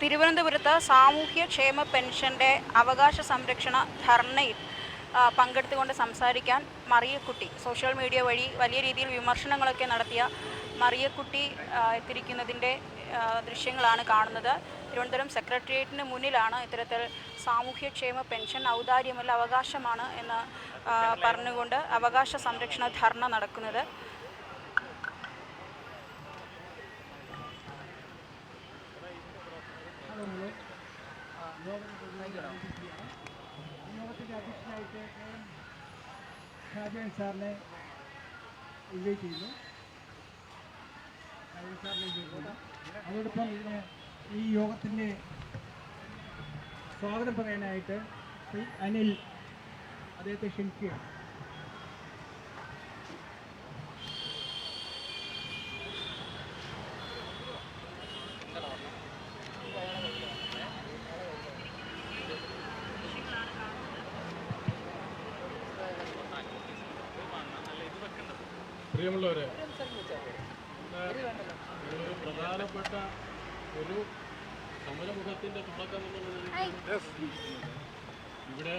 തിരുവനന്തപുരത്ത് സാമൂഹ്യ ക്ഷേമ പെൻഷന്റെ അവകാശ സംരക്ഷണ ധർണയിൽ പങ്കെടുത്തുകൊണ്ട് സംസാരിക്കാൻ മറിയക്കുട്ടി സോഷ്യൽ മീഡിയ വഴി വലിയ രീതിയിൽ വിമർശനങ്ങളൊക്കെ നടത്തിയ മറിയക്കുട്ടി എത്തിരിക്കുന്നതിന്റെ ദൃശ്യങ്ങളാണ് കാണുന്നത്. തിരുവനന്തപുരം സെക്രട്ടേറിയറ്റിന് മുന്നിലാണ് ഇത്തരത്തിൽ സാമൂഹ്യക്ഷേമ പെൻഷൻ ഔദാര്യമല്ല അവകാശമാണ് എന്ന് പറഞ്ഞുകൊണ്ട് അവകാശ സംരക്ഷണ ധർണ നടക്കുന്നത്. സാറിനെ ഇൻവൈറ്റ് ചെയ്യുന്നു. അതോടൊപ്പം ഇതിന് ഈ യോഗത്തിന്റെ സ്വാഗതം പറയാനായിട്ട് ശ്രീ അനിൽ അദ്ദേഹത്തെ ക്ഷണിക്കുകയാണ്. പ്രിയമുള്ളവരെ ഒരു പ്രധാനപ്പെട്ട ഒരു സമരമുഖത്തിന്റെ തുടക്കം ഇവിടെ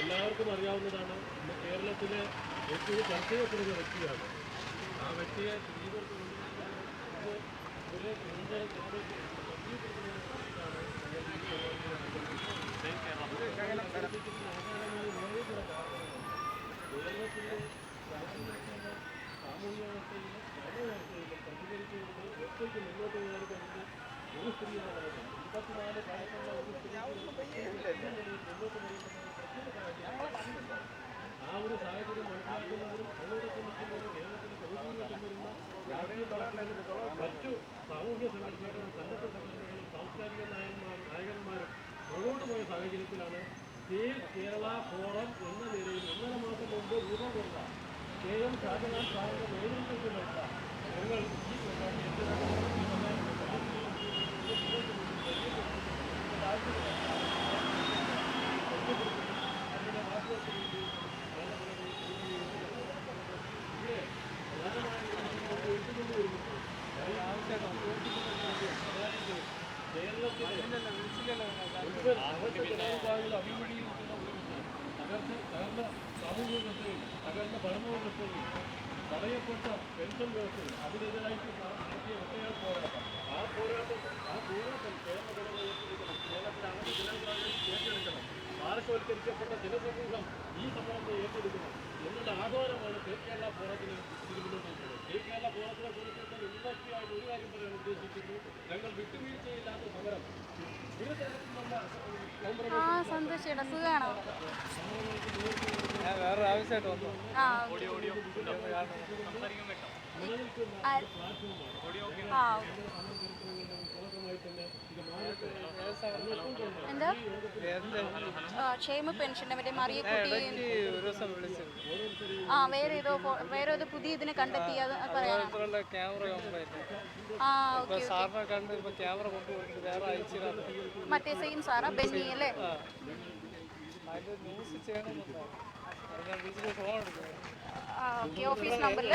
എല്ലാവർക്കും അറിയാവുന്നതാണ് ഇന്ന് കേരളത്തിലെ ഏറ്റവും ചർച്ച വ്യക്തിയാണ്. ആ വ്യക്തിയെ സ്ത്രീകൾക്ക് കേരളത്തിലെ സാമൂഹ്യ വ്യവസ്ഥയിലും ഭരണവ്യവസ്ഥയിലും പ്രതികരിച്ചുകൊണ്ട് ഒറ്റയ്ക്ക് മുന്നോട്ട് പോകാൻ കഴിഞ്ഞ ഒരു സ്ത്രീ ഇരുപത്തിനാല് വയസ്സുള്ള ഒരു സ്ത്രീ മുന്നോട്ട് വരുന്നത് ആ ഒരു സാഹചര്യം മനസ്സിലാക്കുന്നവരും അതോടൊപ്പം നിൽക്കുന്നവരും മറ്റു സാമൂഹ്യ സംഘടനകളും സന്നദ്ധ സംഘടനകളും സാംസ്കാരിക നായകന്മാർ നായകന്മാരും മുന്നോട്ട് പോയ സാഹചര്യത്തിലാണ് കേരള ഫോറം എന്ന നിലയിൽ ഒന്നര മാസം മുമ്പ് രൂപം കൊണ്ട കെ എം ഷാജഹാൻ സാറിന്റെ നേതൃത്വത്തിലുള്ള ഞങ്ങൾ ഈ പരിപാടി തകർന്ന ഭരണ വ്യവസ്ഥയിൽ തടയപ്പെട്ട പെൻഷൻ വ്യവസ്ഥയിൽ അതിനെതിരായിട്ട് നടത്തിയ ഒറ്റയാൾ പോരാട്ടം ആ പോരാട്ടം ആ പോരാട്ടം കേരള ജനത ഏറ്റെടുക്കണം കേരളത്തിലാണ് ജനങ്ങളെ ഏറ്റെടുക്കണം പാർശ്വവൽക്കരിക്കപ്പെട്ട ജനസമൂഹം ഈ സമരത്തെ ഏറ്റെടുക്കണം എന്നുള്ള ആഹ്വാനമാണ് കെ കേരള ഫോറത്തിന് തിരുവനന്തപുരത്ത് കെ കേരള ഫോറത്തിനെ കുറിച്ച് യൂണിവേഴ്സിറ്റിയായിട്ട് ഒരു കാര്യം പറയാൻ ഉദ്ദേശിക്കുന്നു? ഞങ്ങൾ വിട്ടുവീഴ്ചയില്ലാത്ത സമരം. ഒരു തരത്തിലുള്ള ഞാൻ വേറൊരു ആവശ്യമായിട്ട് വന്നു. ആ ആ എന്താ? ക്ഷേമ പെൻഷന്റെ മറ്റേ മറിയക്കുട്ടി ആ വേറെ ഏതോ വേറെ ഏതോ പുതിയ ഇതിനെ കണ്ടെത്തി അത് പറയാനാണ് മറ്റേ സെയിം സാറാ ബെന്നി അല്ലേ? ഓക്കെ ഓഫീസ് നമ്പറിൽ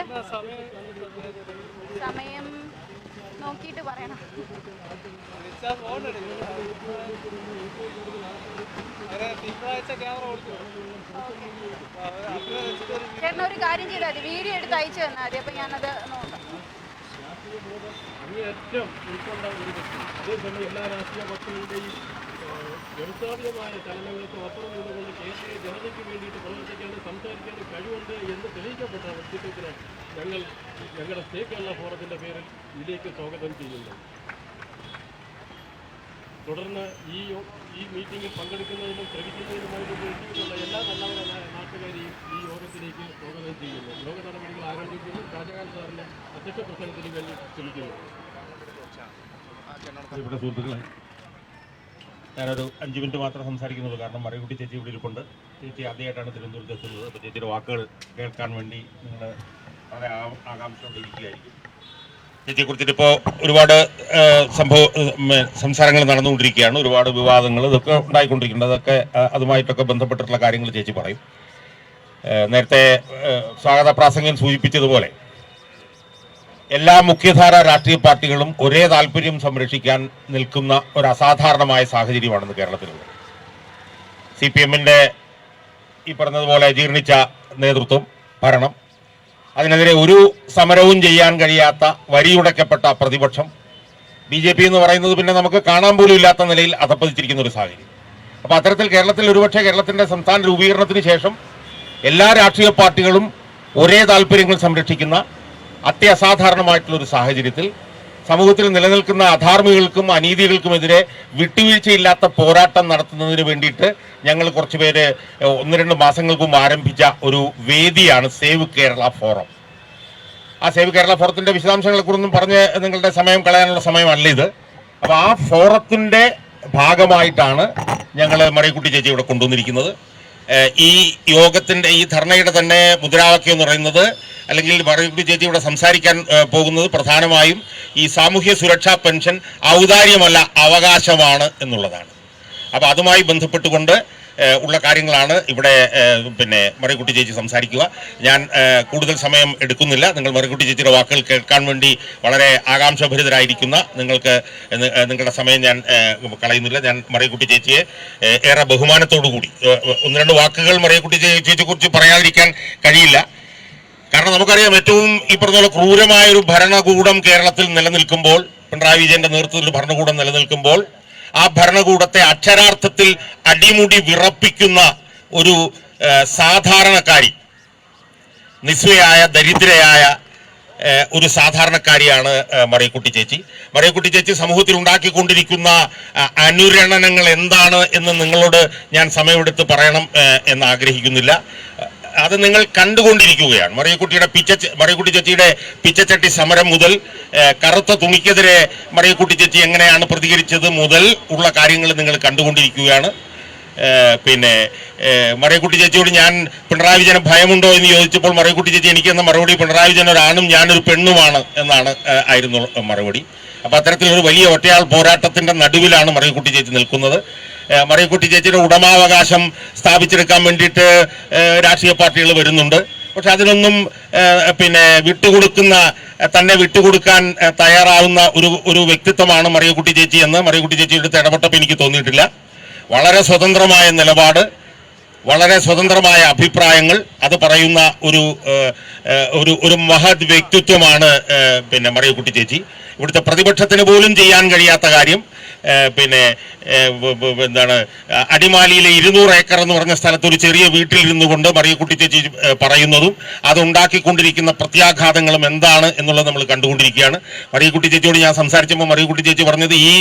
സമയം നോക്കിയിട്ട് പറയണം. ചേട്ടൻ ഒരു കാര്യം ചെയ്താൽ മതി. വീഡിയോ എടുത്ത് അയച്ചു തന്നാൽ മതി. അപ്പം ഞാനത് നോക്കാം. അങ്ങേയറ്റം ഉൾക്കൊണ്ട ഒരു വ്യക്തി. അതേസമയം എല്ലാ രാഷ്ട്രീയ ഏഹ്, വ്യവസ്ഥാപിതമായ ചലനങ്ങൾക്ക് അപ്പുറം നിന്നുകൊണ്ട് കേരളീയ ജനതയ്ക്ക് വേണ്ടിയിട്ട് പ്രവർത്തിക്കേണ്ട സംസാരിക്കേണ്ട കഴിവുണ്ട് എന്ന് തെളിയിക്കപ്പെട്ട വ്യക്തിത്വത്തിന് ഞങ്ങൾ ഞങ്ങളുടെ സ്റ്റേ കേരള ഫോറത്തിന്റെ പേരിൽ ഇതിലേക്ക് സ്വാഗതം ചെയ്യുന്നു. തുടർന്ന് ഈ ഈ മീറ്റിംഗിൽ പങ്കെടുക്കുന്നതിനും ശ്രമിക്കുന്നതിനുമായി ഉപയോഗിച്ചിട്ടുള്ള എല്ലാ നല്ലവരായ നാട്ടുകാരെയും ഈ യോഗത്തിലേക്ക് സ്വാഗതം ചെയ്യുന്നു. യോഗ നടപടികൾ ആരംഭിക്കുന്നു ഷാജഹാൻ സാറിന്റെ അധ്യക്ഷ പ്രസംഗത്തിന് വേണ്ടി ക്ഷണിക്കുന്നു. ഇവിടെ സുഹൃത്തുക്കളെ ഞാനൊരു അഞ്ച് മിനിറ്റ് മാത്രം സംസാരിക്കുന്നുള്ളൂ. കാരണം മറികുട്ടി ചേച്ചി ഇവിടെ ഇരിപ്പുണ്ട്. ചേച്ചി ആദ്യമായിട്ടാണ് തിരുവനന്തപുരത്ത് എത്തുന്നത്. അപ്പോൾ ചേച്ചിയുടെ വാക്കുകൾ കേൾക്കാൻ വേണ്ടി നിങ്ങൾ വളരെ ആകാംക്ഷയോടെ ഇരിക്കുകയായിരിക്കും. ഇതിനെക്കുറിച്ചിട്ട് ഇപ്പോൾ ഒരുപാട് സംഭവ സംസാരങ്ങൾ നടന്നുകൊണ്ടിരിക്കുകയാണ്. ഒരുപാട് വിവാദങ്ങൾ ഇതൊക്കെ ഉണ്ടായിക്കൊണ്ടിരിക്കുന്നത് അതൊക്കെ അതുമായിട്ടൊക്കെ ബന്ധപ്പെട്ടിട്ടുള്ള കാര്യങ്ങൾ ചേച്ചി പറയും. നേരത്തെ സ്വാഗത പ്രാസംഗം സൂചിപ്പിച്ചതുപോലെ എല്ലാ മുഖ്യധാര രാഷ്ട്രീയ പാർട്ടികളും ഒരേ താല്പര്യം സംരക്ഷിക്കാൻ നിൽക്കുന്ന ഒരു അസാധാരണമായ സാഹചര്യമാണെന്ന് കേരളത്തിലുള്ളത് സി പി എമ്മിന്റെ ഈ പറഞ്ഞതുപോലെ ജീർണിച്ച നേതൃത്വം ഭരണം അതിനെതിരെ ഒരു സമരവും ചെയ്യാൻ കഴിയാത്ത വരിയുടക്കപ്പെട്ട പ്രതിപക്ഷം ബി ജെ പി എന്ന് പറയുന്നത് പിന്നെ നമുക്ക് കാണാൻ പോലും ഇല്ലാത്ത നിലയിൽ അധപ്പതിച്ചിരിക്കുന്ന ഒരു സാഹചര്യം. അപ്പോൾ അത്തരത്തിൽ കേരളത്തിൽ ഒരുപക്ഷെ കേരളത്തിന്റെ സംസ്ഥാന രൂപീകരണത്തിന് ശേഷം എല്ലാ രാഷ്ട്രീയ പാർട്ടികളും ഒരേ താല്പര്യങ്ങൾ സംരക്ഷിക്കുന്ന അത്യസാധാരണമായിട്ടുള്ള ഒരു സാഹചര്യത്തിൽ സമൂഹത്തിൽ നിലനിൽക്കുന്ന അധാർമികൾക്കും അനീതികൾക്കുമെതിരെ വിട്ടുവീഴ്ചയില്ലാത്ത പോരാട്ടം നടത്തുന്നതിന് വേണ്ടിയിട്ട് ഞങ്ങൾ കുറച്ചുപേര് ഒന്ന് രണ്ട് മാസങ്ങൾക്ക് മുമ്പ് ആരംഭിച്ച ഒരു വേദിയാണ് സേവ് കേരള ഫോറം. ആ സേവ് കേരള ഫോറത്തിന്റെ വിശദാംശങ്ങളെക്കുറിച്ചും പറഞ്ഞ് നിങ്ങളുടെ സമയം കളയാനുള്ള സമയമല്ല ഇത്. അപ്പോൾ ആ ഫോറത്തിന്റെ ഭാഗമായിട്ടാണ് ഞങ്ങൾ മറിയക്കുട്ടി ചേച്ചി ഇവിടെ കൊണ്ടുവന്നിരിക്കുന്നത്. ഈ യോഗത്തിന്റെ ഈ ധർണയുടെ തന്നെ മുദ്രാവാക്യം എന്ന് പറയുന്നത് അല്ലെങ്കിൽ മറിയക്കുട്ടി ചേച്ചി ഇവിടെ സംസാരിക്കാൻ പോകുന്നത് പ്രധാനമായും ഈ സാമൂഹ്യ സുരക്ഷാ പെൻഷൻ ഔദാര്യമല്ല അവകാശമാണ് എന്നുള്ളതാണ്. അപ്പോൾ അതുമായി ബന്ധപ്പെട്ടുകൊണ്ട് ഉള്ള കാര്യങ്ങളാണ് ഇവിടെ പിന്നെ മറികുട്ടി ചേച്ചി സംസാരിക്കുക. ഞാൻ കൂടുതൽ സമയം എടുക്കുന്നില്ല. നിങ്ങൾ മറികുട്ടി ചേച്ചിയുടെ വാക്കുകൾ കേൾക്കാൻ വേണ്ടി വളരെ ആകാംക്ഷഭരിതരായിരിക്കുന്ന നിങ്ങൾക്ക് നിങ്ങളുടെ സമയം ഞാൻ കളയുന്നില്ല. ഞാൻ മറിയക്കുട്ടി ചേച്ചിയെ ഏറെ ബഹുമാനത്തോടു കൂടി ഒന്ന് രണ്ട് വാക്കുകൾ മറിയക്കുട്ടി ചേച്ചിയെ കുറിച്ച് പറയാതിരിക്കാൻ കഴിയില്ല. കാരണം നമുക്കറിയാം ഏറ്റവും ഈ പറഞ്ഞ ഒരു ഭരണകൂടം കേരളത്തിൽ നിലനിൽക്കുമ്പോൾ പിണറായി വിജയന്റെ നേതൃത്വത്തിൽ ഭരണകൂടം നിലനിൽക്കുമ്പോൾ ആ ഭരണകൂടത്തെ അക്ഷരാർത്ഥത്തിൽ അടിമുടി വിറപ്പിക്കുന്ന ഒരു സാധാരണക്കാരി നിസ്വയായ ദരിദ്രയായ ഒരു സാധാരണക്കാരിയാണ് മറിയക്കുട്ടി ചേച്ചി. മറിയക്കുട്ടി ചേച്ചി സമൂഹത്തിൽ ഉണ്ടാക്കിക്കൊണ്ടിരിക്കുന്ന അനുരണനങ്ങൾ എന്താണ് എന്ന് നിങ്ങളോട് ഞാൻ സമയമെടുത്ത് പറയണം എന്ന് ആഗ്രഹിക്കുന്നില്ല. അത് നിങ്ങൾ കണ്ടുകൊണ്ടിരിക്കുകയാണ്. മറിയക്കുട്ടിയുടെ പിച്ച മറിയക്കുട്ടി ചേച്ചിയുടെ പിച്ചച്ചട്ടി സമരം മുതൽ കറുത്ത തുണിക്കെതിരെ മറിയക്കുട്ടി ചേച്ചി എങ്ങനെയാണ് പ്രതികരിച്ചത് മുതൽ ഉള്ള കാര്യങ്ങൾ നിങ്ങൾ കണ്ടുകൊണ്ടിരിക്കുകയാണ്. പിന്നെ മറിയക്കുട്ടി ചേച്ചിയോട് ഞാൻ പിണറായി വിജയന് ഭയമുണ്ടോ എന്ന് ചോദിച്ചപ്പോൾ മറിയക്കുട്ടി ചേച്ചി എനിക്കെന്ന മറുപടി പിണറായി വിജയൻ ഒരാണും ഞാനൊരു പെണ്ണുമാണ് എന്നാണ് ആയിരുന്നു മറുപടി. അപ്പോൾ അത്തരത്തിലൊരു വലിയ ഒറ്റയാൾ പോരാട്ടത്തിന്റെ നടുവിലാണ് മറിയക്കുട്ടി ചേച്ചി നിൽക്കുന്നത്. മറിയക്കുട്ടി ചേച്ചിയുടെ ഉടമാവകാശം സ്ഥാപിച്ചെടുക്കാൻ വേണ്ടിയിട്ട് രാഷ്ട്രീയ പാർട്ടികൾ വരുന്നുണ്ട്. പക്ഷെ അതിനൊന്നും പിന്നെ വിട്ടുകൊടുക്കുന്ന തന്നെ വിട്ടുകൊടുക്കാൻ തയ്യാറാവുന്ന ഒരു ഒരു വ്യക്തിത്വമാണ് മറിയക്കുട്ടി ചേച്ചി എന്ന് മറിയക്കുട്ടി ചേച്ചിയുടെ ഇടപെട്ടപ്പോൾ എനിക്ക് തോന്നിയിട്ടില്ല. വളരെ സ്വതന്ത്രമായ നിലപാട് വളരെ സ്വതന്ത്രമായ അഭിപ്രായങ്ങൾ അത് പറയുന്ന ഒരു ഒരു ഒരു മഹത് വ്യക്തിത്വമാണ് പിന്നെ മറിയക്കുട്ടി ചേച്ചി. ഇവിടുത്തെ പ്രതിപക്ഷത്തിന് പോലും ചെയ്യാൻ കഴിയാത്ത കാര്യം പിന്നെ എന്താണ് അടിമാലിയിലെ ഇരുന്നൂറ് ഏക്കർ എന്ന് പറഞ്ഞ സ്ഥലത്ത് ഒരു ചെറിയ വീട്ടിലിരുന്നു കൊണ്ട് മറിയക്കുട്ടി ചേച്ചി പറയുന്നതും അതുണ്ടാക്കിക്കൊണ്ടിരിക്കുന്ന പ്രത്യാഘാതങ്ങളും എന്താണ് എന്നുള്ളത് നമ്മൾ കണ്ടുകൊണ്ടിരിക്കുകയാണ്. മറിയക്കുട്ടി ചേച്ചിയോട് ഞാൻ സംസാരിച്ചപ്പോൾ മറിയക്കുട്ടി ചേച്ചി പറഞ്ഞത് ഈ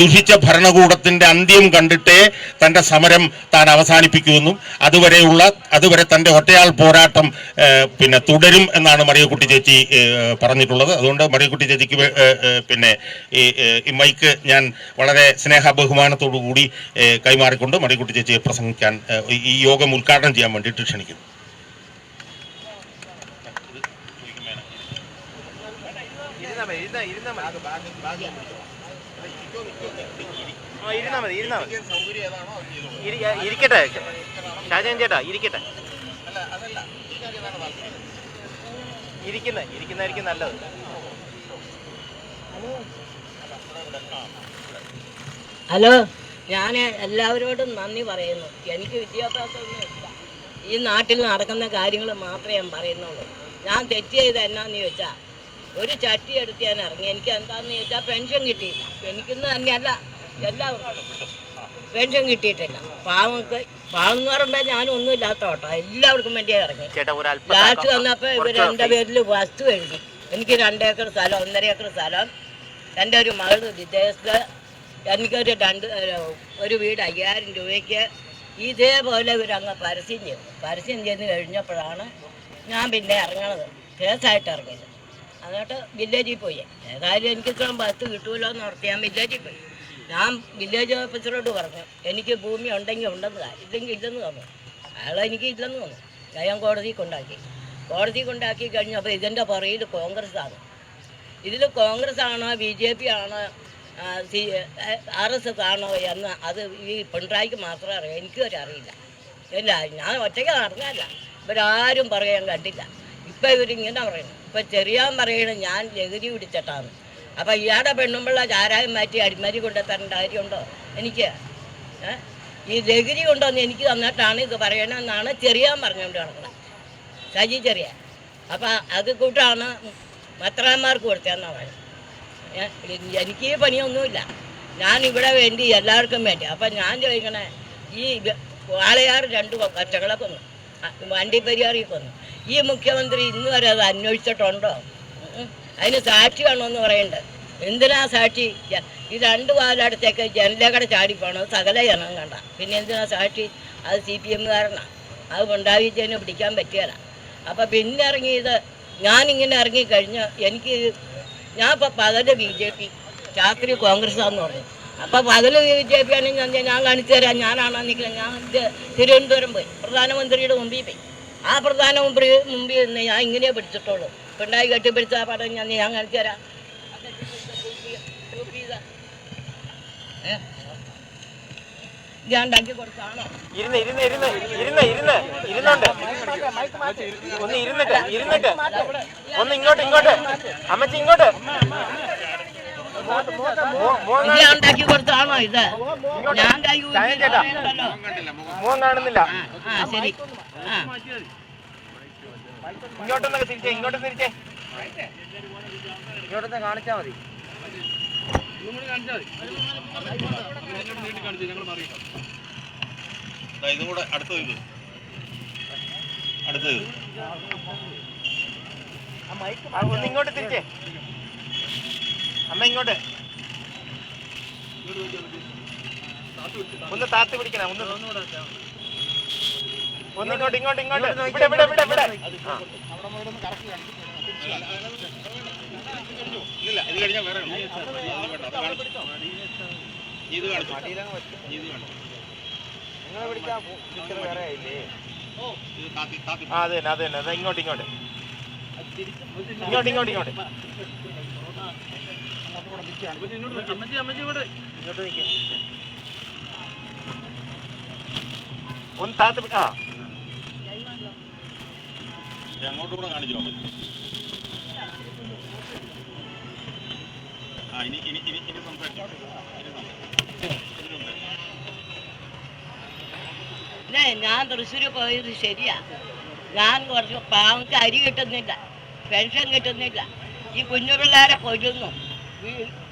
ദുഷിച്ച ഭരണകൂടത്തിന്റെ അന്ത്യം കണ്ടിട്ടേ തന്റെ സമരം താൻ അവസാനിപ്പിക്കുമെന്നും അതുവരെയുള്ള അതുവരെ തന്റെ ഒറ്റയാൾ പോരാട്ടം പിന്നെ തുടരും എന്നാണ് മറിയക്കുട്ടി ചേച്ചി പറഞ്ഞിട്ടുള്ളത്. അതുകൊണ്ട് മറിയക്കുട്ടി ചേച്ചിക്ക് പിന്നെ ഈ മൈക്ക് ഞാൻ വളരെ സ്നേഹ ബഹുമാനത്തോടു കൂടി കൈമാറിക്കൊണ്ട് മണിക്കുട്ടി ചേച്ചിയെ പ്രസംഗിക്കാൻ ഈ- യോഗം ഉദ്ഘാടനം ചെയ്യാൻ വേണ്ടിയിട്ട് ക്ഷണിക്കുന്നു. ഇരുന്നാ മതി ഇരുന്നാ മതി ഇരിക്കട്ടെ. ഷാജാൻ ചേട്ടാ ഇരിക്കട്ടെ. ഇരിക്കുന്ന ഇരിക്കുന്നതായിരിക്കും നല്ലത്. ഹലോ ഞാൻ എല്ലാവരോടും നന്ദി പറയുന്നു. എനിക്ക് വിദ്യാഭ്യാസമൊന്നും ഇല്ല. ഈ നാട്ടിൽ നടക്കുന്ന കാര്യങ്ങൾ മാത്രമേ ഞാൻ പറയുന്നുള്ളൂ. ഞാൻ തെറ്റ് ചെയ്ത് എന്നാന്ന് ചോദിച്ചാൽ ഒരു ചട്ടി എടുത്ത് ഞാൻ ഇറങ്ങി. എനിക്ക് എന്താന്ന് ചോദിച്ചാൽ പെൻഷൻ കിട്ടിയില്ല. എനിക്കിന്ന് തന്നെയല്ല എല്ലാവർക്കും പെൻഷൻ കിട്ടിയിട്ടില്ല. പാവങ്ങൾക്ക് പാവം എന്ന് പറയുമ്പോൾ ഞാനൊന്നും ഇല്ലാത്ത കേട്ടോ എല്ലാവർക്കും വേണ്ടിയാ ഇറങ്ങി. ലാസ്റ്റ് വന്നപ്പോൾ ഇവർ എന്റെ പേരിൽ വസ്തു എഴുതി. എനിക്ക് രണ്ടേക്കർ സ്ഥലം ഒന്നര ഏക്കർ സ്ഥലം. എന്റെ ഒരു മകൾ വിദേശത്ത് എനിക്കൊരു രണ്ട് ഒരു വീട് അയ്യായിരം രൂപയ്ക്ക് ഇതേപോലെ ഇവരങ്ങ് പരസ്യം ചെയ്തു. പരസ്യം ചെയ്ത് കഴിഞ്ഞപ്പോഴാണ് ഞാൻ പിന്നെ ഇറങ്ങണത്. കേസായിട്ട് ഇറങ്ങിയത്. എന്നിട്ട് വില്ലേജിൽ പോയി. ഏതായാലും എനിക്ക് ഇത്ര ബസ് കിട്ടുമല്ലോ എന്ന് ഓർത്ത് ഞാൻ വില്ലേജിൽ പോയി. ഞാൻ വില്ലേജ് ഓഫീസറോട് പറഞ്ഞു എനിക്ക് ഭൂമി ഉണ്ടെങ്കിൽ ഉണ്ടെന്ന് ഇല്ലെങ്കിൽ ഇല്ലെന്ന് തന്നു അയാൾ എനിക്ക് ഇല്ലെന്ന് തന്നു ഞാൻ കോടതി കൊണ്ടാക്കി. കോടതി കൊണ്ടാക്കി കഴിഞ്ഞപ്പോൾ ഇതിന്റെ പുറയിൽ കോൺഗ്രസ് ആണ് ഇതിൽ കോൺഗ്രസ് ആണോ ബി ജെ പി ആണോ ആർ എസ് എസ് ആണോ എന്ന് അത് ഈ പിണറായിക്ക് മാത്രമേ അറിയാം. എനിക്കും അറിയില്ല. ഇല്ല ഞാൻ ഒറ്റയ്ക്ക് അറിഞ്ഞല്ല ഇവരാരും പറയാൻ കണ്ടില്ല. ഇപ്പം ഇവരിങ്ങനെ പറയുന്നു. ഇപ്പം ചെറിയാൻ പറയണ ഞാൻ ലഹരി പിടിച്ചിട്ടാണ്. അപ്പം ഇയാളുടെ പെണ്ണുമ്പിള്ള ചാരായം മാറ്റി അടിമരി കൊണ്ടുത്തരേണ്ട കാര്യമുണ്ടോ? എനിക്ക് ഈ ലഹരി കൊണ്ടുവന്ന് എനിക്ക് തന്നിട്ടാണ് ഇത് പറയണമെന്നാണ് ചെറിയാൻ പറഞ്ഞുകൊണ്ട് നടക്കുന്നത്. സജി ചെറിയ അപ്പം അത് കൂട്ടാണ് മത്രാന്മാർക്ക് കൊടുത്തതെന്നാണ് പറയുന്നത്. എനിക്ക് പണിയൊന്നുമില്ല. ഞാൻ ഇവിടെ വേണ്ടി എല്ലാവർക്കും വേണ്ടി. അപ്പം ഞാൻ ചോദിക്കണേ ഈ വാളയാർ രണ്ട് കച്ചകളെ കൊന്നു. വണ്ടി പരിയാറി കൊന്നു. ഈ മുഖ്യമന്ത്രി ഇന്ന് വരെ അത് അന്വേഷിച്ചിട്ടുണ്ടോ. അതിന് സാക്ഷി വേണമെന്ന് പറയുന്നുണ്ട് എന്തിനാ സാക്ഷി? ഈ രണ്ട് വാലടത്തേക്ക് ജനലേക്കടെ ചാടിപ്പോണോ സകല ജനം കണ്ട. പിന്നെ എന്തിനാ സാക്ഷി? അത് സി പി എമ്മുകാരനാണ് അത് ഉണ്ടാവിച്ചതിന് പിടിക്കാൻ പറ്റിയല്ല അപ്പം പിന്നെ ഇറങ്ങിയത് ഞാനിങ്ങനെ ഇറങ്ങിക്കഴിഞ്ഞ് എനിക്ക് ഞാൻ ഇപ്പം പകൽ ബി ജെ പി രാത്രി കോൺഗ്രസ്സാന്ന് പറഞ്ഞു അപ്പം പകൽ ബി ജെ പി ആണെങ്കിൽ ഞാൻ കാണിച്ചു തരാം ഞാനാണോ നിൽക്കുന്നത് ഞാൻ തിരുവനന്തപുരം പോയി പ്രധാനമന്ത്രിയുടെ മുമ്പിൽ പോയി ആ പ്രധാനമന്ത്രി മുമ്പിൽ നിന്ന് ഞാൻ ഇങ്ങനെ പിടിച്ചിട്ടുള്ളൂ പിണറായി കെട്ടിപ്പിടിച്ച ആ പടം ഞാൻ ഞാൻ കാണിച്ചു തരാം ഏ? ഞാൻ ഉണ്ടാക്കി കൊടുത്താണോ? ഇരുന്ന് ഇരുന്ന് ഇരുന്ന് ഇരുന്ന് ഇരുന്ന് ഇരുന്നുണ്ട്. ഒന്ന് ഇരുന്നിട്ട് ഇരുന്നിട്ട്. ഒന്ന് ഇങ്ങോട്ട് ഇങ്ങോട്ട്. അമ്മച്ചി ഇങ്ങോട്ട്. ഞാൻ ഉണ്ടാക്കി കൊടുത്താണോ ഇത്? ഞാൻ കൈ ചേട്ടാ. മോൻ കാണുന്നില്ല. ശരി. ഇങ്ങോട്ടൊന്നൊക്കെ തിരിച്ചേ ഇങ്ങോട്ട് തിരിച്ചേ. ഇങ്ങോട്ടൊന്ന് കാണിച്ചാ മതി. ഇതും കൂടെ ഇത്. അടുത്തത് ഒന്ന് ഇങ്ങോട്ട് തിരിച്ചേ. അമ്മ ഇങ്ങോട്ട്. ഒന്ന് താത്തി പിടിക്കണം ഒന്ന്. ഒന്ന് ഇങ്ങോട്ട് ഇങ്ങോട്ട് ഇങ്ങോട്ട്. ഇവിടെ ഇവിടെ ഇവിടെ ഇവിടെ. ഇല്ല ഇത് കഴിഞ്ഞാൽ ഇത് കാണിച്ചു. ഇത് കാണിച്ചു നിങ്ങളെ പിടിച്ചാ പിക്ചർ വേറെ ആയില്ലേ അത് തന്നെ അത് തന്നെ ഇങ്ങോട്ട് ഇങ്ങോട്ട് ഇങ്ങോട്ട് ഇങ്ങോട്ട് ഇങ്ങോട്ട്. ഒന്ന് താത്ത് ആ അങ്ങോട്ടും കൂടെ കാണിച്ചു ഞാൻ തൃശ്ശൂർ പോയത് ശരിയാ. ഞാൻ കുറച്ച് പാവങ്ങൾക്ക് അരി കിട്ടുന്നില്ല പെൻഷൻ കിട്ടുന്നില്ല. ഈ കുഞ്ഞു പിള്ളേരെ കൊല്ലുന്നു.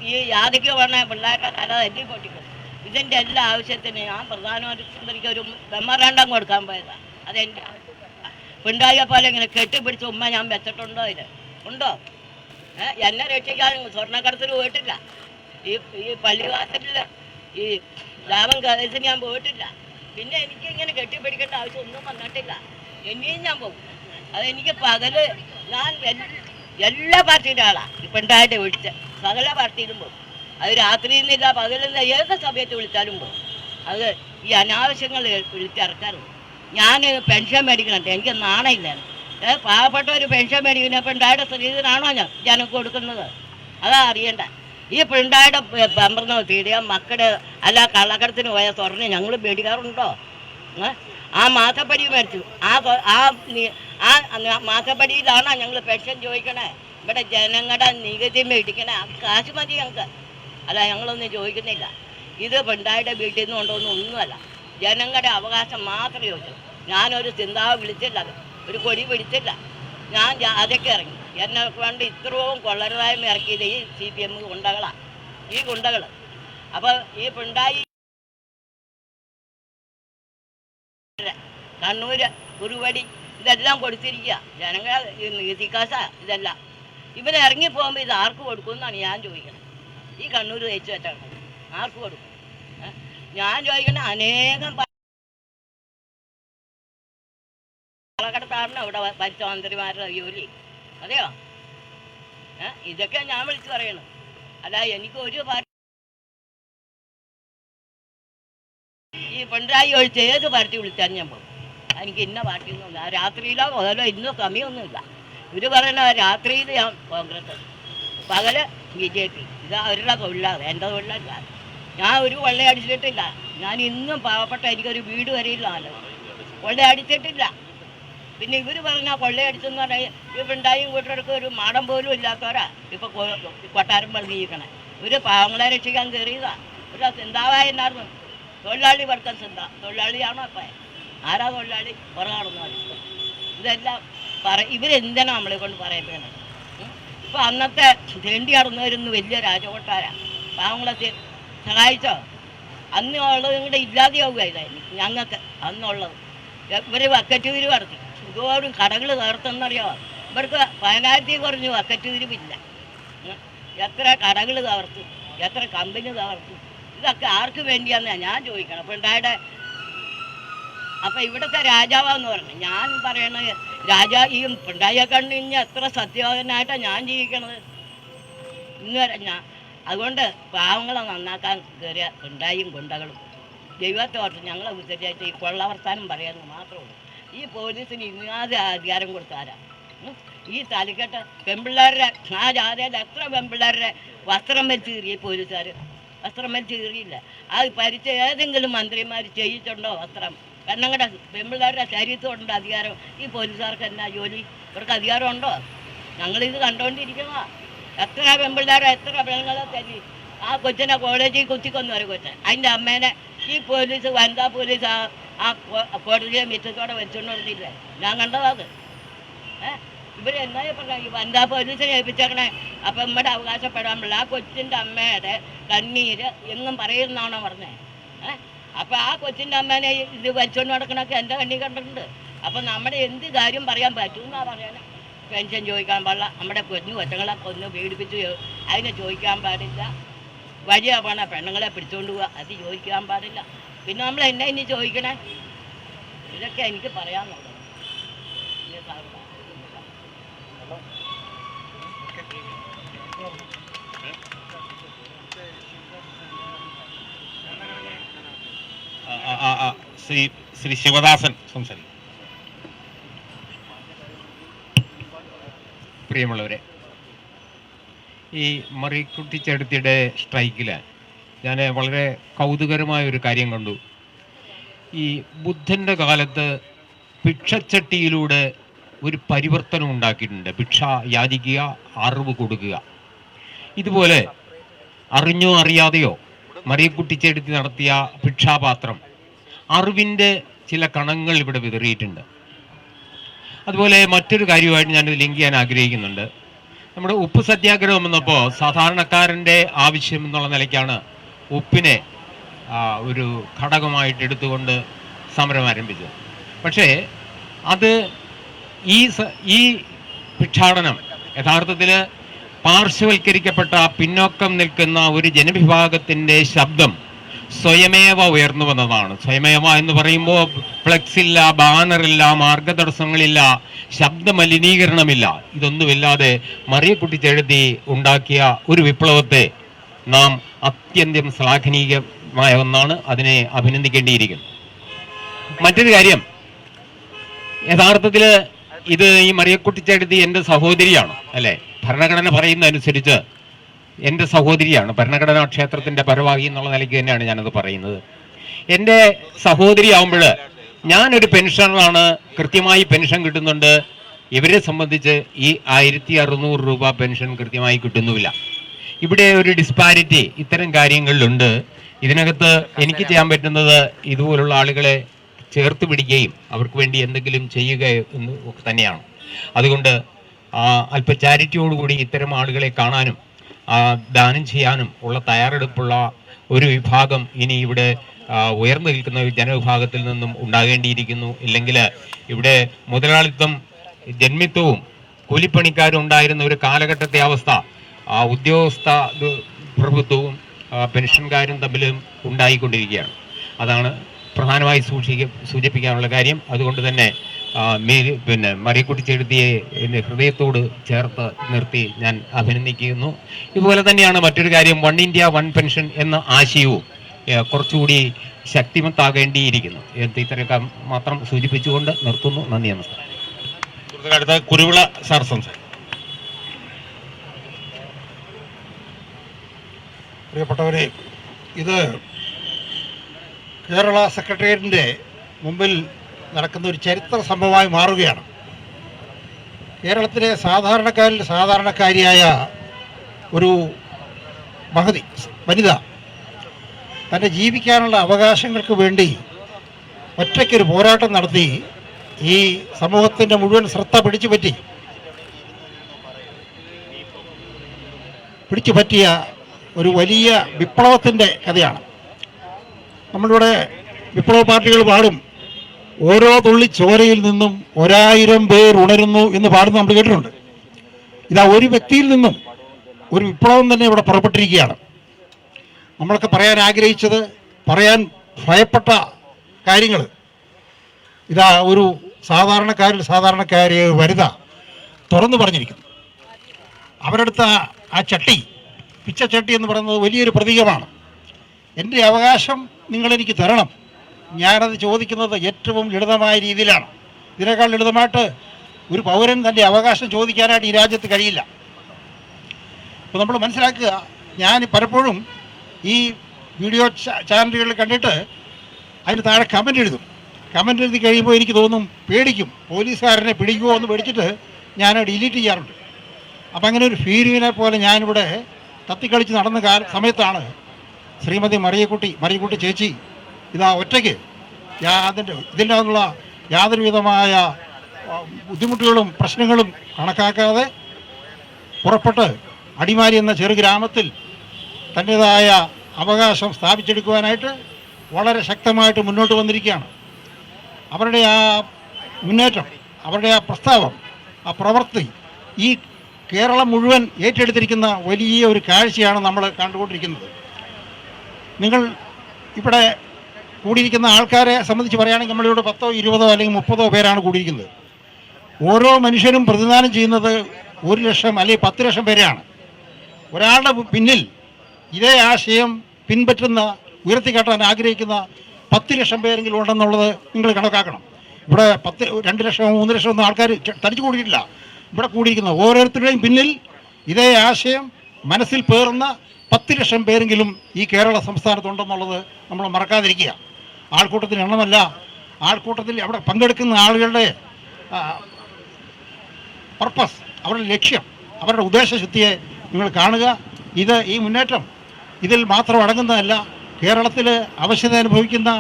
ഈ- യാതൊക്കെ പറഞ്ഞ പിള്ളേരുടെ പിള്ളേരെ തല തല്ലി പൊട്ടിക്കും. ഇതിന്റെ എല്ലാ ആവശ്യത്തിന് ഞാൻ പ്രധാനമന്ത്രിക്ക് ഒരു മെമ്മറാണ്ടം കൊടുക്കാൻ പോയതാ. അതെന്റെ പിണ്ടായ പോലെ ഇങ്ങനെ കെട്ടിപ്പിടിച്ച് ഉമ്മ ഞാൻ വെച്ചിട്ടുണ്ടോ ഇത്? ഉണ്ടോ? എന്നെ രക്ഷിക്കാൻ സ്വർണക്കടത്തിൽ പോയിട്ടില്ല. ഈ ഈ പള്ളിവാസത്തിൽ ഈ ലാഭം കേസിന് ഞാൻ പോയിട്ടില്ല. പിന്നെ എനിക്ക് ഇങ്ങനെ കെട്ടിപ്പിടിക്കേണ്ട ആവശ്യം ഒന്നും വന്നിട്ടില്ല. ഇനിയും ഞാൻ പോകും. അതെനിക്ക് പകൽ ഞാൻ എല്ലാ പാർട്ടിയുടെ ആളാണ് ഇപ്പം ഉണ്ടായിട്ട് വിളിച്ച സകല പാർട്ടിയിലും പോകും. അത് രാത്രിയിൽ നിന്നില്ല പകലിൽ ഏത് സമയത്ത് വിളിച്ചാലും പോകും. അത് ഈ അനാവശ്യങ്ങൾ വിളിച്ചിറക്കാറുണ്ട് ഞാൻ പെൻഷൻ മേടിക്കണുണ്ട്. എനിക്ക് ഏ പാവപ്പെട്ട ഒരു പെൻഷൻ മേടിക്കുന്ന പിണ്ടായുടെ സ്ത്രീധനാണോ ഞാൻ? ജനം കൊടുക്കുന്നത്. അതാ അറിയണ്ട. ഈ പിണ്ടായുടെ പമ്പർന്ന് തീടിയ മക്കളുടെ അല്ല കള്ളക്കടത്തിന് പോയ സ്വർണം ഞങ്ങൾ മേടിക്കാറുണ്ടോ? ആ മാസപ്പടി മേടിച്ചു. ആ ആ ആ മാസപ്പടിയിലാണോ ഞങ്ങൾ പെൻഷൻ ചോദിക്കണേ? ഇവിടെ ജനങ്ങളുടെ നികുതി മേടിക്കണേ. കാശ് മതി ഞങ്ങൾക്ക്. അല്ല ഞങ്ങളൊന്നും ചോദിക്കുന്നില്ല. ഇത് പിണ്ടായുടെ വീട്ടിൽ നിന്ന് ഒന്നുമല്ല. ജനങ്ങളുടെ അവകാശം മാത്രം ചോദിച്ചു ഞാനൊരു ചിന്താവ് വിളിച്ചില്ല. ഒരു കൊടി പിടിച്ചില്ല. ഞാൻ അതൊക്കെ ഇറങ്ങി. എന്നെ കൊണ്ട് ഇത്രയും കൊള്ളരുതായ്മ ഇറക്കിയത് ഈ സി പി എം ഗുണ്ടകളാണ് ഈ ഗുണ്ടകൾ അപ്പോൾ ഈ പിണ്ടായി കണ്ണൂര് കുറുവടി ഇതെല്ലാം കൊടുത്തിരിക്കുക ജനങ്ങൾ ഈ നീതിക്കാശ ഇതെല്ലാം. ഇവർ ഇറങ്ങി പോകുമ്പോൾ ഇത് ആർക്ക് കൊടുക്കും എന്നാണ് ഞാൻ ചോദിക്കുന്നത് ഈ കണ്ണൂർ തയ്ച്ചു വെച്ചാണ്. ആർക്ക് കൊടുക്കും? ഞാൻ ചോദിക്കണ അനേകം പാലക്കാടത്താണ് ഇവിടെ ഭരിച്ച മന്ത്രിമാരുടെ ജോലി. അതെയോ? ഇതൊക്കെ ഞാൻ വിളിച്ചു പറയണം. അല്ല എനിക്ക് ഒരു പാർട്ടി ഈ പിണറായി ഒഴിച്ച് ഏത് പാർട്ടി വിളിച്ചാലും ഞാൻ പോകും. എനിക്ക് ഇന്ന പാർട്ടി ഒന്നുമില്ല രാത്രിയിലോ മുതലോ ഇന്ന സമയമൊന്നുമില്ല. ഇവർ പറയുന്ന രാത്രിയിൽ ഞാൻ കോൺഗ്രസ് പകൽ ബി ജെ പി. ഇത് അവരുടെ തൊഴിലാണ്. എന്റെ തൊഴിലല്ല. ഞാൻ ഒരു കൊള്ളയടിച്ചിട്ടില്ല. ഞാൻ ഇന്നും പാവപ്പെട്ട എനിക്കൊരു വീട് വരെയില്ല കൊള്ളയടിച്ചിട്ടില്ല. പിന്നെ ഇവർ പറഞ്ഞാൽ കൊള്ളയടിച്ചെന്ന് പറഞ്ഞാൽ ഇവരുണ്ടായി കൂട്ടർക്ക് ഒരു മാടം പോലും ഇല്ലാത്തവരാ. ഇപ്പൊ കൊട്ടാരം പണിയിരിക്കണേ ഇവർ പാവങ്ങളെ രക്ഷിക്കാൻ കയറിയതാ ഒരു ചിന്താവായ എന്നായിരുന്നു തൊഴിലാളി വർക്കം ചിന്ത തൊഴിലാളിയാണോ അപ്പ ആരാ തൊഴിലാളി? പുറകാണെന്ന് ഇതെല്ലാം പറ ഇവരെന്തിനാ നമ്മളെ കൊണ്ട് പറയപ്പെടുന്നത് ഇപ്പൊ അന്നത്തെ തേണ്ടി നടന്നവരൊന്നും വലിയ രാജകൊട്ടാരാ. പാവങ്ങളെ സഹായിച്ചോ? അന്ന് ഉള്ളത് ഇങ്ങോട്ട് ഇല്ലാതെയാവുക ഇതായിരുന്നു ഞങ്ങൾക്ക് അന്നുള്ളത്. ഇവർ വക്കറ്റൂര് നടത്തി. ഇതോടും കടകൾ തകർത്തെന്നറിയോ? ഇവർക്ക് പതിനായിരത്തി കുറഞ്ഞ് വക്കറ്റ് വീരുമില്ല എത്ര കടകൾ തകർത്തു എത്ര കമ്പനി തകർത്തു. ഇതൊക്കെ ആർക്ക് വേണ്ടിയാന്നാ ഞാൻ ചോദിക്കണം. അപ്പൊ ഉണ്ടായുടെ അപ്പൊ ഇവിടുത്തെ രാജാവാന്ന് പറഞ്ഞു. ഞാൻ പറയണത് രാജാ ഈ പിണ്ടായിയെ കണ്ടു ഇനി എത്ര സത്യവാദനായിട്ടാണ് ഞാൻ ജീവിക്കണത്. ഇന്ന് വരെ ഞാൻ അതുകൊണ്ട് പാവങ്ങളെ നന്നാക്കാൻ കയറിയ പിണ്ടായും ഗുണ്ടകളും ദൈവത്തോട്ട് ഞങ്ങളെ ഉദ്ധരിച്ചായിട്ട് ഈ കൊള്ളവർത്താനം പറയാമെന്ന് മാത്രമേ ഉള്ളൂ. ഈ പോലീസിന് ഇങ്ങാതെ അധികാരം കൊടുത്താരാ ഈ തലക്കെട്ട് പെമ്പിള്ളേരുടെ ആ ജാഥയിൽ എത്ര പെമ്പിള്ളേരുടെ വസ്ത്രം വെച്ച് കീറിയ പോലീസുകാർ വസ്ത്രം വെച്ച് കീറിയില്ല അത് പരിച്ച ഏതെങ്കിലും മന്ത്രിമാർ ചെയ്യിച്ചുണ്ടോ വസ്ത്രം? പെണ്ണങ്ങളുടെ പെമ്പിള്ളേരുടെ ശരീരത്തോടുണ്ട് അധികാരം ഈ പോലീസുകാർക്ക് എന്നാ ജോലി? ഇവർക്ക് അധികാരം ഉണ്ടോ? ഞങ്ങളിത് കണ്ടുകൊണ്ടിരിക്കുന്നതാ എത്ര പെമ്പിള്ളേരോ എത്ര പെണ്ണുങ്ങളെ തല്ലി ആ കൊച്ചിനെ കോളേജിൽ കുത്തിക്കൊന്നു ഒരു കൊച്ചൻ. അതിന്റെ അമ്മേനെ ഈ പോലീസ് വനിതാ പോലീസ് ആ കോടതിയെ മിറ്റത്തോടെ വെച്ചുകൊണ്ടിരുന്നില്ലേ ഞാൻ കണ്ടതാത് ഏഹ് എന്താ പറഞ്ഞ? വനിതാ പോലീസിനെ ഏൽപ്പിച്ചേക്കണേ. അപ്പം നമ്മുടെ അവകാശപ്പെടാൻ പാടില്ല ആ കൊച്ചിന്റെ അമ്മയുടെ കണ്ണീര് എങ്ങും പറയുന്നാണോ പറഞ്ഞേ? ഏഹ് അപ്പം ആ കൊച്ചിന്റെ അമ്മേനെ ഇത് വെച്ചുകൊണ്ട് നടക്കണൊക്കെ എന്റെ കണ്ണി കണ്ടിട്ടുണ്ട്. അപ്പം നമ്മുടെ എന്ത് കാര്യം പറയാൻ പറ്റുമെന്നാ പറയാൻ പെൻഷൻ ചോദിക്കാൻ പാടില്ല. നമ്മുടെ കൊഞ്ഞു കൊച്ചങ്ങളെ കൊന്നു പീഡിപ്പിച്ച് അതിനെ ചോദിക്കാൻ പാടില്ല. വഴിയാ പോണ പെണ്ണുങ്ങളെ പിടിച്ചുകൊണ്ട് പോവുക അത് ചോദിക്കാൻ പാടില്ല. പിന്നെ നമ്മൾ എന്നെ ഇനി ചോദിക്കണേ? ഇതൊക്കെ എനിക്ക് പറയാനുള്ളത്. ശ്രീ ശിവദാസൻ പ്രിയമുള്ളവരെ ഈ മറിക്കുട്ടിച്ചെടുത്തിയുടെ സ്ട്രൈക്കിൽ ഞാൻ വളരെ കൗതുകരമായ ഒരു കാര്യം കണ്ടു. ഈ ബുദ്ധന്റെ കാലത്ത് ഭിക്ഷച്ചട്ടിയിലൂടെ ഒരു പരിവർത്തനം ഉണ്ടാക്കിയിട്ടുണ്ട്. ഭിക്ഷ യാചിക്കുക അറിവ് കൊടുക്കുക. ഇതുപോലെ അറിഞ്ഞോ അറിയാതെയോ മറിയക്കുട്ടിച്ചെടുത്തി നടത്തിയ ഭിക്ഷാപാത്രം അറിവിന്റെ ചില കണങ്ങൾ ഇവിടെ വിതറിയിട്ടുണ്ട്. അതുപോലെ മറ്റൊരു കാര്യമായിട്ട് ഞാനിത് ലിങ്ക് ചെയ്യാൻ ആഗ്രഹിക്കുന്നുണ്ട്. നമ്മുടെ ഉപ്പ് സത്യാഗ്രഹം വന്നപ്പോൾ സാധാരണക്കാരന്റെ ആവശ്യം എന്നുള്ള നിലയ്ക്കാണ് ഉപ്പിനെ ഒരു ഘടകമായിട്ട് എടുത്തുകൊണ്ട് സമരം ആരംഭിച്ചു. പക്ഷേ അത് ഈ ഈ ഭിക്ഷാടനം യഥാർത്ഥത്തിൽ പാർശ്വവൽക്കരിക്കപ്പെട്ട പിന്നോക്കം നിൽക്കുന്ന ഒരു ജനവിഭാഗത്തിന്റെ ശബ്ദം സ്വയമേവ ഉയർന്നു വന്നതാണ്. സ്വയമേവ എന്ന് പറയുമ്പോൾ ഫ്ലെക്സ് ഇല്ല ബാനറില്ല മാർഗതടസ്സങ്ങളില്ല ശബ്ദ മലിനീകരണമില്ല ഇതൊന്നുമില്ലാതെ മറിയക്കുട്ടിച്ചെഴുതി ഉണ്ടാക്കിയ ഒരു വിപ്ലവത്തെ നാം അത്യന്തം ശ്ലാഘനീയമായ ഒന്നാണ് അതിനെ അഭിനന്ദിക്കേണ്ടിയിരിക്കുന്നു. മറ്റൊരു കാര്യം യഥാർത്ഥത്തിൽ ഇത് ഈ മറിയക്കുട്ടിച്ചെടുത്തി എന്റെ സഹോദരിയാണ് അല്ലേ? ഭരണഘടന പറയുന്ന അനുസരിച്ച് എന്റെ സഹോദരിയാണ് ഭരണഘടനാ ക്ഷേത്രത്തിന്റെ പരവാഹി എന്നുള്ള നിലയ്ക്ക് തന്നെയാണ് ഞാനത് പറയുന്നത്. എന്റെ സഹോദരി ആവുമ്പോൾ ഞാനൊരു പെൻഷനാണ് കൃത്യമായി പെൻഷൻ കിട്ടുന്നുണ്ട്. ഇവരെ സംബന്ധിച്ച് ഈ ആയിരത്തി അറുന്നൂറ് രൂപ പെൻഷൻ കൃത്യമായി കിട്ടുന്നുമില്ല. ഇവിടെ ഒരു ഡിസ്പാരിറ്റി ഇത്തരം കാര്യങ്ങളിലുണ്ട്. ഇതിനകത്ത് എനിക്ക് ചെയ്യാൻ പറ്റുന്നത് ഇതുപോലുള്ള ആളുകളെ ചേർത്ത് പിടിക്കുകയും അവർക്ക് വേണ്ടി എന്തെങ്കിലും ചെയ്യുക എന്ന് ഒക്കെ തന്നെയാണ്. അതുകൊണ്ട് ആ, അല്പ ചാരിറ്റിയോടുകൂടി ഇത്തരം ആളുകളെ കാണാനും ദാനം ചെയ്യാനും ഉള്ള തയ്യാറെടുപ്പുള്ള ഒരു വിഭാഗം ഇനി ഇവിടെ ഉയർന്നു നിൽക്കുന്ന ജനവിഭാഗത്തിൽ നിന്നും ഉണ്ടാകേണ്ടിയിരിക്കുന്നു. ഇല്ലെങ്കിൽ ഇവിടെ മുതലാളിത്തം ജന്മിത്വവും കൂലിപ്പണിക്കാരും ഉണ്ടായിരുന്ന ഒരു കാലഘട്ടത്തെ അവസ്ഥ ഉദ്യോഗസ്ഥ പ്രഭുത്വവും പെൻഷൻകാരും തമ്മിലും ഉണ്ടായിക്കൊണ്ടിരിക്കുകയാണ്. അതാണ് പ്രധാനമായി സൂക്ഷിക്ക സൂചിപ്പിക്കാനുള്ള കാര്യം. അതുകൊണ്ട് തന്നെ മേ പിന്നെ മറിയക്കുട്ടിച്ചെഴുതിയെ എന്റെ ഹൃദയത്തോട് ചേർത്ത് നിർത്തി ഞാൻ അഭിനന്ദിക്കുന്നു. ഇതുപോലെ തന്നെയാണ് മറ്റൊരു കാര്യം വൺ ഇന്ത്യ വൺ പെൻഷൻ എന്ന ആശയവും കുറച്ചുകൂടി ശക്തിമത്താകേണ്ടിയിരിക്കുന്നു. ഇത്രയൊക്കെ മാത്രം സൂചിപ്പിച്ചുകൊണ്ട് നിർത്തുന്നു. നന്ദി നമസ്കാരം. കുരുവിള സാർ സംസാരിക്കും. പ്രിയപ്പെട്ടവരെ ഇത് കേരള സെക്രട്ടേറിയറ്റിന്റെ മുമ്പിൽ നടക്കുന്ന ഒരു ചരിത്ര സംഭവമായി മാറുകയാണ്. കേരളത്തിലെ സാധാരണക്കാരിൽ സാധാരണക്കാരിയായ ഒരു മഹതി വനിത തന്റെ ജീവിക്കാനുള്ള അവകാശങ്ങൾക്ക് വേണ്ടി ഒറ്റയ്ക്കൊരു പോരാട്ടം നടത്തി ഈ സമൂഹത്തിന്റെ മുഴുവൻ ശ്രദ്ധ പിടിച്ചു പറ്റി. പിടിച്ചു പറ്റിയ ഒരു വലിയ വിപ്ലവത്തിന്റെ കഥയാണ്. നമ്മളിവിടെ വിപ്ലവ പാർട്ടികൾ പാടും. ഓരോ തുള്ളി ചോരയിൽ നിന്നും ഒരായിരം പേർ ഉണരുന്നു എന്ന് പാടുന്ന നമ്മൾ കേട്ടിട്ടുണ്ട്. ഇതാ ഒരു വ്യക്തിയിൽ നിന്നും ഒരു വിപ്ലവം തന്നെ ഇവിടെ പുറപ്പെട്ടിരിക്കുകയാണ്. നമ്മളൊക്കെ പറയാൻ ആഗ്രഹിച്ചത് പറയാൻ ഭയപ്പെട്ട കാര്യങ്ങൾ. ഇതാ ഒരു സാധാരണക്കാരിൽ സാധാരണക്കാരിയെ വരുത തുറന്നു പറഞ്ഞിരിക്കുന്നു. അവരെടുത്ത ആ ചട്ടി പിച്ചച്ചട്ടി എന്ന് പറയുന്നത് വലിയൊരു പ്രതീകമാണ്. എന്റെ അവകാശം നിങ്ങളെനിക്ക് തരണം. ഞാനത് ചോദിക്കുന്നത് ഏറ്റവും ലളിതമായ രീതിയിലാണ്. ഇതിനേക്കാൾ ലളിതമായിട്ട് ഒരു പൗരൻ തന്റെ അവകാശം ചോദിക്കാനായിട്ട് ഈ രാജ്യത്ത് കഴിയില്ല. അപ്പോൾ നമ്മൾ മനസ്സിലാക്കുക ഞാൻ പലപ്പോഴും ഈ വീഡിയോ ചാനലുകൾ കണ്ടിട്ട് അതിന് താഴെ കമന്റ് എഴുതും. കമന്റ് എഴുതി കഴിയുമ്പോൾ എനിക്ക് തോന്നും പേടിക്കും പോലീസുകാരനെ പിടിക്കുമോ എന്ന് പേടിച്ചിട്ട് ഞാൻ ഡിലീറ്റ് ചെയ്യാറുണ്ട്. അപ്പം അങ്ങനെ ഒരു ഫീലിങ്ങിനെ പോലെ ഞാനിവിടെ തത്തിക്കളിച്ച് നടന്ന സമയത്താണ് ശ്രീമതി മറിയക്കുട്ടി മറിയക്കുട്ടി ചേച്ചി ഇതാ ഒറ്റയ്ക്ക് യാതിന്റെ ഇതിന്റെ അകത്തുള്ള യാതൊരു വിധമായ ബുദ്ധിമുട്ടുകളും പ്രശ്നങ്ങളും കണക്കാക്കാതെ പുറപ്പെട്ട് അടിമാലി എന്ന ചെറു ഗ്രാമത്തിൽ തന്റേതായ അവകാശം സ്ഥാപിച്ചെടുക്കുവാനായിട്ട് വളരെ ശക്തമായിട്ട് മുന്നോട്ട് വന്നിരിക്കുകയാണ്. അവരുടെ ആ മുന്നേറ്റം അവരുടെ ആ പ്രസ്താവം ആ പ്രവൃത്തി ഈ കേരളം മുഴുവൻ ഏറ്റെടുത്തിരിക്കുന്ന വലിയ ഒരു കാഴ്ചയാണ് നമ്മൾ കണ്ടുകൊണ്ടിരിക്കുന്നത്. നിങ്ങൾ ഇവിടെ കൂടിയിരിക്കുന്ന ആൾക്കാരെ സംബന്ധിച്ച് പറയുകയാണെങ്കിൽ നമ്മളിവിടെ പത്തോ ഇരുപതോ അല്ലെങ്കിൽ മുപ്പതോ പേരാണ് കൂടിയിരിക്കുന്നത്. ഓരോ മനുഷ്യരും പ്രതിദാനം ചെയ്യുന്നത് ഒരു ലക്ഷം അല്ലെങ്കിൽ പത്ത് ലക്ഷം പേരെയാണ്. ഒരാളുടെ പിന്നിൽ ഇതേ ആശയം പിൻപറ്റുന്ന ഉയർത്തിക്കാട്ടാൻ ആഗ്രഹിക്കുന്ന പത്ത് ലക്ഷം പേരെങ്കിലും ഉണ്ടെന്നുള്ളത് നിങ്ങൾ കണക്കാക്കണം. ഇവിടെ പത്ത് രണ്ട് ലക്ഷം മൂന്ന് ലക്ഷം ഒന്നും ആൾക്കാർ തടിച്ചു കൂടിയിട്ടില്ല. ഇവിടെ കൂടിയിരിക്കുന്ന ഓരോരുത്തരുടെയും പിന്നിൽ ഇതേ ആശയം മനസ്സിൽ പേറുന്ന പത്ത് ലക്ഷം പേരെങ്കിലും ഈ കേരള സംസ്ഥാനത്തുണ്ടെന്നുള്ളത് നമ്മൾ മറക്കാതിരിക്കുക. ആൾക്കൂട്ടത്തിന് എണ്ണമല്ല ആൾക്കൂട്ടത്തിൽ അവിടെ പങ്കെടുക്കുന്ന ആളുകളുടെ പർപ്പസ് അവരുടെ ലക്ഷ്യം അവരുടെ ഉദ്ദേശശുദ്ധിയെ നിങ്ങൾ കാണുക. ഇത് ഈ മുന്നേറ്റം ഇതിൽ മാത്രം അടങ്ങുന്നതല്ല കേരളത്തിൽ അവശ്യത അനുഭവിക്കുന്ന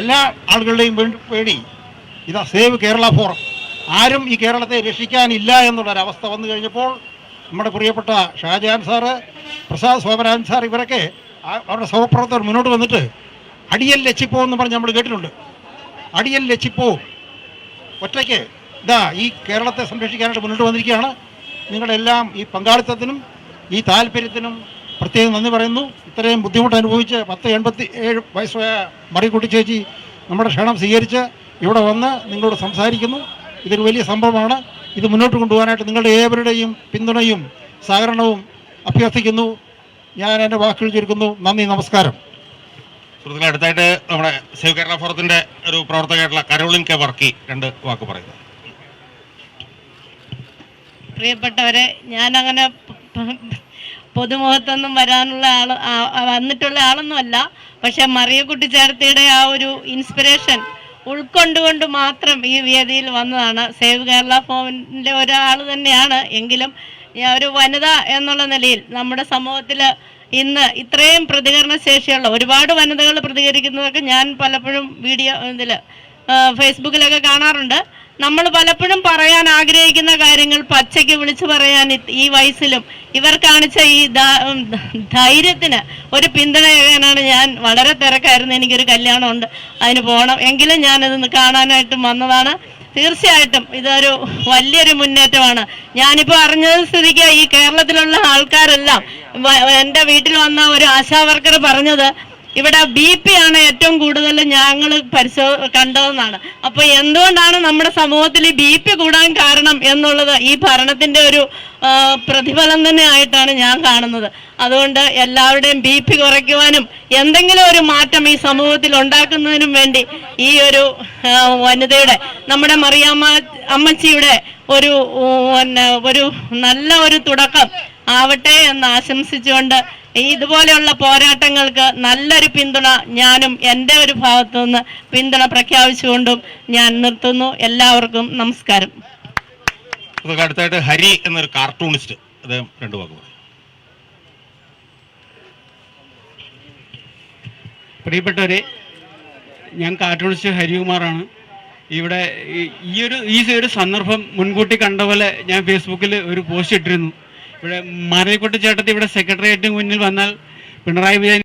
എല്ലാ ആളുകളുടെയും വേണ്ടി ഇതാ സേവ് കേരള ഫോറം. ആരും ഈ കേരളത്തെ രക്ഷിക്കാനില്ല എന്നുള്ളൊരവസ്ഥ വന്നു കഴിഞ്ഞപ്പോൾ നമ്മുടെ പ്രിയപ്പെട്ട ഷാജഹാൻ സാറ് പ്രസാദ് സോമരാജൻ സാർ ഇവരൊക്കെ അവരുടെ സഹപ്രവർത്തകർ മുന്നോട്ട് വന്നിട്ട് അടിയൽ ലച്ചിപ്പോ എന്ന് പറഞ്ഞ് നമ്മൾ കേട്ടിട്ടുണ്ട്. അടിയൽ ലച്ചിപ്പോ ഒറ്റയ്ക്ക് ഇതാ ഈ കേരളത്തെ സംരക്ഷിക്കാനായിട്ട് മുന്നോട്ട് വന്നിരിക്കുകയാണ്. നിങ്ങളെല്ലാം ഈ പങ്കാളിത്തത്തിനും ഈ താല്പര്യത്തിനും പ്രത്യേകം നന്ദി പറയുന്നു. ഇത്രയും ബുദ്ധിമുട്ട് അനുഭവിച്ച് പത്ത് എൺപത്തി ഏഴ് വയസ്സായ മറിക്കുട്ടി ചേച്ചി നമ്മുടെ ക്ഷണം സ്വീകരിച്ച് ഇവിടെ വന്ന് നിങ്ങളോട് സംസാരിക്കുന്നു. ഇതൊരു വലിയ സംഭവമാണ്. ഇത് മുന്നോട്ട് കൊണ്ടുപോകാനായിട്ട് നിങ്ങളുടെ ഏവരുടെയും പിന്തുണയും സഹകരണവും അഭ്യർത്ഥിക്കുന്നു. ഞാൻ എന്റെ വാക്കുകൾ ചുരുക്കുന്നു. നന്ദി നമസ്കാരം. സുഹൃത്തുക്കളെ അടുത്തായിട്ട് നമ്മുടെ സേവ് കേരള ഫോറത്തിന്റെ ഒരു പ്രവർത്തകയായിട്ടുള്ള കരോളിൻ കെ വർക്കി രണ്ട് വാക്ക് പറയുന്നു പ്രിയപ്പെട്ടവരെ ഞാനങ്ങനെ പൊതുമുഖത്തൊന്നും വരാനുള്ള ആൾ വന്നിട്ടുള്ള ആളൊന്നുമല്ല. പക്ഷെ മറിയക്കുട്ടി ചേർത്തിയുടെ ആ ഒരു ഇൻസ്പിറേഷൻ ഉൾക്കൊണ്ടുകൊണ്ട് മാത്രം ഈ വേദിയിൽ വന്നതാണ്. സേവ് കേരള ഫോമിന്റെ ഒരാൾ തന്നെയാണ്. എങ്കിലും ഒരു വനിത എന്നുള്ള നിലയിൽ നമ്മുടെ സമൂഹത്തിൽ ഇന്ന് ഇത്രയും പ്രതികരണ ശേഷിയുള്ള ഒരുപാട് വനിതകൾ പ്രതികരിക്കുന്നതൊക്കെ ഞാൻ പലപ്പോഴും വീഡിയോ ഇതിൽ ഫേസ്ബുക്കിലൊക്കെ കാണാറുണ്ട്. നമ്മൾ പലപ്പോഴും പറയാൻ ആഗ്രഹിക്കുന്ന കാര്യങ്ങൾ പച്ചയ്ക്ക് വിളിച്ചു പറയാൻ ഈ വയസ്സിലും ഇവർ കാണിച്ച ഈ ധൈര്യത്തിന് ഒരു പിന്തുണയാണ് ഞാൻ. വളരെ തിരക്കായിരുന്നു. എനിക്കൊരു കല്യാണമുണ്ട്. അതിന് പോകണം എങ്കിലും ഞാനത് കാണാനായിട്ട് വന്നതാണ്. തീർച്ചയായിട്ടും ഇതൊരു വലിയൊരു മുന്നേറ്റമാണ്. ഞാനിപ്പോൾ അറിഞ്ഞത് സ്ഥിതിക്ക് ഈ കേരളത്തിലുള്ള ആൾക്കാരെല്ലാം എന്റെ വീട്ടിൽ വന്ന ഒരു ആശാവർക്കർ പറഞ്ഞത് ഇവിടെ ബി പി ആണ് ഏറ്റവും കൂടുതൽ ഞങ്ങൾ പരിശോ കണ്ടതെന്നാണ്. അപ്പൊ എന്തുകൊണ്ടാണ് നമ്മുടെ സമൂഹത്തിൽ ബി പി കൂടാൻ കാരണം എന്നുള്ളത് ഈ ഭരണത്തിന്റെ ഒരു പ്രതിഫലം തന്നെ ആയിട്ടാണ് ഞാൻ കാണുന്നത്. അതുകൊണ്ട് എല്ലാവരുടെയും ബി പി കുറയ്ക്കുവാനും എന്തെങ്കിലും ഒരു മാറ്റം ഈ സമൂഹത്തിൽ ഉണ്ടാക്കുന്നതിനും വേണ്ടി ഈ ഒരു വനിതയുടെ നമ്മുടെ മറിയാമ്മ അമ്മച്ചിയുടെ ഒരു ഒരു നല്ല ഒരു തുടക്കം ആവട്ടെ എന്ന് ആശംസിച്ചുകൊണ്ട് ഇതുപോലെയുള്ള പോരാട്ടങ്ങൾക്ക് നല്ലൊരു പിന്തുണ ഞാനും എന്റെ ഒരു ഭാഗത്തു നിന്ന് പിന്തുണ പ്രഖ്യാപിച്ചുകൊണ്ടും ഞാൻ നിർത്തുന്നു. എല്ലാവർക്കും നമസ്കാരം. അടുത്തായിട്ട് ഹരി എന്നൊരു കാർട്ടൂണിസ്റ്റ് അദ്ദേഹം രണ്ടു പ്രിയപ്പെട്ടവരെ ഞാൻ കാർട്ടൂണിസ്റ്റ് ഹരികുമാറാണ്. ഇവിടെ ഈ- ഈ ഒരു ഈ ഒരു സന്ദർഭം മുൻകൂട്ടി കണ്ട പോലെ ഞാൻ ഫേസ്ബുക്കിൽ ഒരു പോസ്റ്റ് ഇട്ടിരുന്നു. ഇവിടെ മാരേക്കോട്ട് ചേട്ടത്തി ഇവിടെ സെക്രട്ടേറിയറ്റിന് മുന്നിൽ വന്നാൽ പിണറായി വിജയൻ